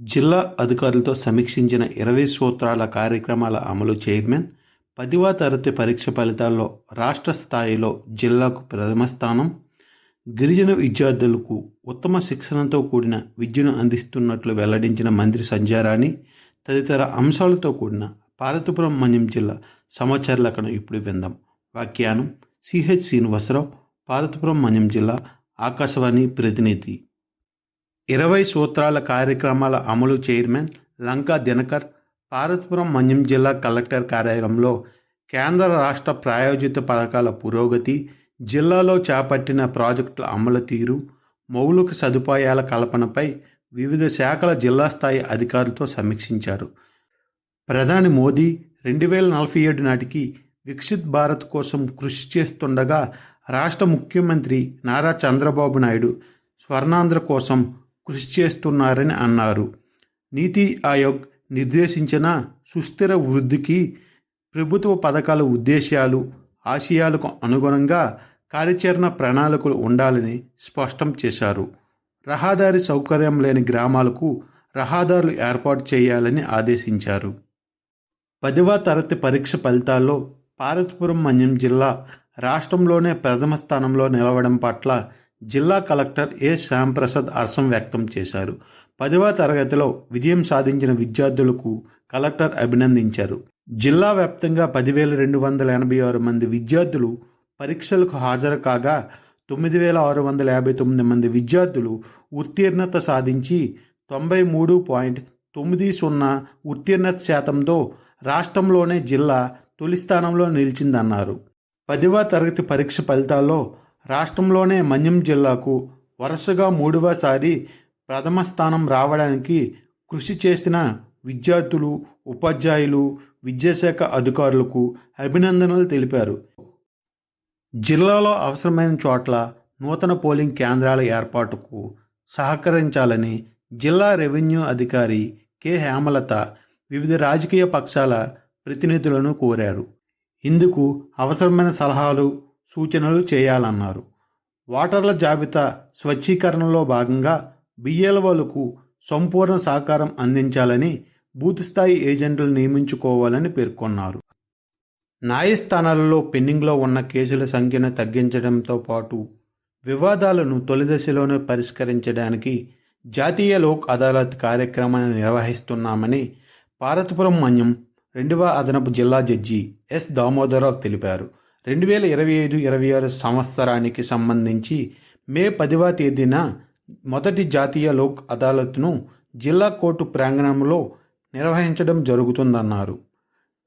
జిల్లా అధికారులతో సమీక్షించిన ఇరవై సూత్రాల కార్యక్రమాల అమలు చైర్మన్ పదివ తరగతి పరీక్ష ఫలితాల్లో రాష్ట్ర స్థాయిలో జిల్లాకు ప్రథమ స్థానం గిరిజన విద్యార్థులకు ఉత్తమ శిక్షణతో కూడిన విద్యను అందిస్తున్నట్లు వెల్లడించిన మంత్రి సంజారాణి తదితర అంశాలతో కూడిన పార్వతీపురం మన్యం జిల్లా సమాచారాలను ఇప్పుడు విందాం. వ్యాఖ్యానం సిహెచ్ శ్రీనివాసరావు పార్వతీపురం మన్యం జిల్లా ఆకాశవాణి ప్రతినిధి. ఇరవై సూత్రాల కార్యక్రమాల అమలు చైర్మన్ లంకా దినకర్ పార్వతీపురం మన్యం జిల్లా కలెక్టర్ కార్యాలయంలో కేంద్ర రాష్ట్ర ప్రాయోజిత పథకాల పురోగతి జిల్లాలో చేపట్టిన ప్రాజెక్టుల అమలు తీరు మౌలిక సదుపాయాల కల్పనపై వివిధ శాఖల జిల్లా స్థాయి అధికారులతో సమీక్షించారు. ప్రధాని మోదీ రెండు వేల నలభై ఏడు నాటికి వికసిత్ భారత్ కోసం కృషి చేస్తుండగా రాష్ట్ర ముఖ్యమంత్రి నారా చంద్రబాబు నాయుడు స్వర్ణాంధ్ర కోసం కృషి చేస్తున్నారని అన్నారు. నీతి ఆయోగ్ నిర్దేశించిన సుస్థిర వృద్ధికి ప్రభుత్వ పథకాల ఉద్దేశాలు ఆశయాలకు అనుగుణంగా కార్యాచరణ ప్రణాళికలు ఉండాలని స్పష్టం చేశారు. రహదారి సౌకర్యం లేని గ్రామాలకు రహదారులు ఏర్పాటు చేయాలని ఆదేశించారు. పదవ తరగతి పరీక్ష ఫలితాల్లో పార్వతీపురం మన్యం జిల్లా రాష్ట్రంలోనే ప్రథమ స్థానంలో నిలవడం పట్ల జిల్లా కలెక్టర్ ఏ శ్యాంప్రసాద్ హర్షం వ్యక్తం చేశారు. పదవ తరగతిలో విజయం సాధించిన విద్యార్థులకు కలెక్టర్ అభినందించారు. జిల్లా వ్యాప్తంగా పదివేల రెండు వందల ఎనభై ఆరు మంది విద్యార్థులు పరీక్షలకు హాజరు కాగా తొమ్మిది వేల ఆరు వందల యాభై తొమ్మిది మంది విద్యార్థులు ఉత్తీర్ణత సాధించి తొంభై మూడు పాయింట్ తొమ్మిది సున్నా ఉత్తీర్ణత శాతంతో రాష్ట్రంలోనే జిల్లా తొలి స్థానంలో నిలిచిందన్నారు. పదివ తరగతి పరీక్ష ఫలితాల్లో రాష్ట్రంలోనే మన్యం జిల్లాకు వరుసగా మూడవసారి ప్రథమ స్థానం రావడానికి కృషి చేసిన విద్యార్థులు ఉపాధ్యాయులు విద్యాశాఖ అధికారులకు అభినందనలు తెలిపారు. జిల్లాలో అవసరమైన చోట్ల నూతన పోలింగ్ కేంద్రాల ఏర్పాటుకు సహకరించాలని జిల్లా రెవెన్యూ అధికారి కె. హేమలత వివిధ రాజకీయ పక్షాల ప్రతినిధులను కోరారు. ఇందుకు అవసరమైన సలహాలు సూచనలు చేయాలన్నారు. ఓటర్ల జాబితా స్వచ్ఛీకరణలో భాగంగా బిఎల్ఓలకు సంపూర్ణ సహకారం అందించాలని బూత్ స్థాయి ఏజెంట్లు నియమించుకోవాలని పేర్కొన్నారు. న్యాయస్థానాలలో పెండింగ్లో ఉన్న కేసుల సంఖ్యను తగ్గించడంతో పాటు వివాదాలను తొలిదశలోనే పరిష్కరించడానికి జాతీయ లోక్ అదాలత్ కార్యక్రమాన్ని నిర్వహిస్తున్నామని పార్వతీపురం మన్యం రెండవ అదనపు జిల్లా జడ్జి ఎస్ దామోదరరావు తెలిపారు. రెండు వేల ఇరవై ఐదు ఇరవై ఆరు సంవత్సరానికి సంబంధించి మే పదివ తేదీన మొదటి జాతీయ లోక్ అదాలత్ను జిల్లా కోర్టు ప్రాంగణంలో నిర్వహించడం జరుగుతుందన్నారు.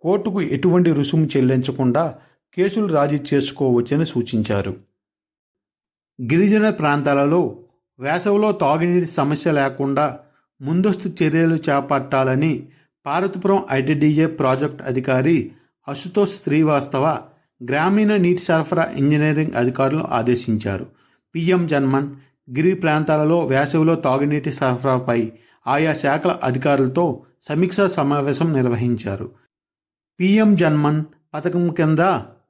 కోర్టుకు ఎటువంటి రుసుము చెల్లించకుండా కేసులు రాజీ చేసుకోవచ్చని సూచించారు. గిరిజన ప్రాంతాలలో వేసవిలో తాగునీటి సమస్య లేకుండా ముందస్తు చర్యలు చేపట్టాలని పార్వతీపురం ఐటీడీఏ ప్రాజెక్ట్ అధికారి అశుతోష్ శ్రీవాస్తవ గ్రామీణ నీటి సరఫరా ఇంజనీరింగ్ అధికారులను ఆదేశించారు. పిఎం జన్మన్ గిరి ప్రాంతాలలో వేసవిలో తాగునీటి సరఫరాపై ఆయా శాఖల అధికారులతో సమీక్షా సమావేశం నిర్వహించారు. పిఎం జన్మన్ పథకం కింద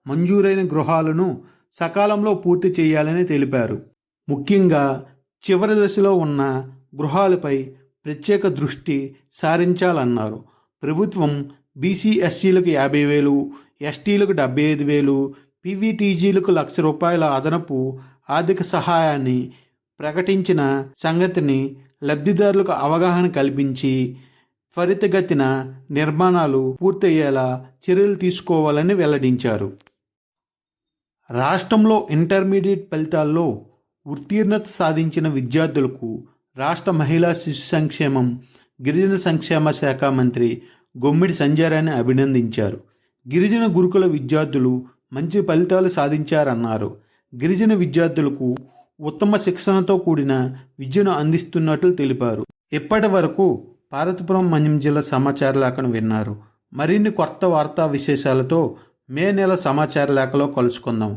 మంజూరైన గృహాలను సకాలంలో పూర్తి చేయాలని తెలిపారు. ముఖ్యంగా చివరి దశలో ఉన్న గృహాలపై ప్రత్యేక దృష్టి సారించాలన్నారు. ప్రభుత్వం బీసీ ఎస్సీలకు యాభై వేలు ఎస్టీలకు డెబ్బై ఐదు వేలు పీవీటీజీలకు లక్ష రూపాయల అదనపు ఆర్థిక సహాయాన్ని ప్రకటించిన సంగతిని లబ్ధిదారులకు అవగాహన కల్పించి త్వరితగతిన నిర్మాణాలు పూర్తయ్యేలా చర్యలు తీసుకోవాలని వెల్లడించారు. రాష్ట్రంలో ఇంటర్మీడియట్ ఫలితాల్లో ఉత్తీర్ణత సాధించిన విద్యార్థులకు రాష్ట్ర మహిళా శిశు సంక్షేమం గిరిజన సంక్షేమ శాఖ మంత్రి గొమ్మిడి సంజారాన్ని అభినందించారు. గిరిజన గురుకుల విద్యార్థులు మంచి ఫలితాలు సాధించారన్నారు. గిరిజన విద్యార్థులకు ఉత్తమ శిక్షణతో కూడిన విద్యను అందిస్తున్నట్లు తెలిపారు. ఇప్పటి వరకు పార్వతీపురం మన్యం జిల్లా సమాచార లేఖను విన్నారు. మరిన్ని కొత్త వార్తా విశేషాలతో మే నెల సమాచార లేఖలో కలుసుకుందాం.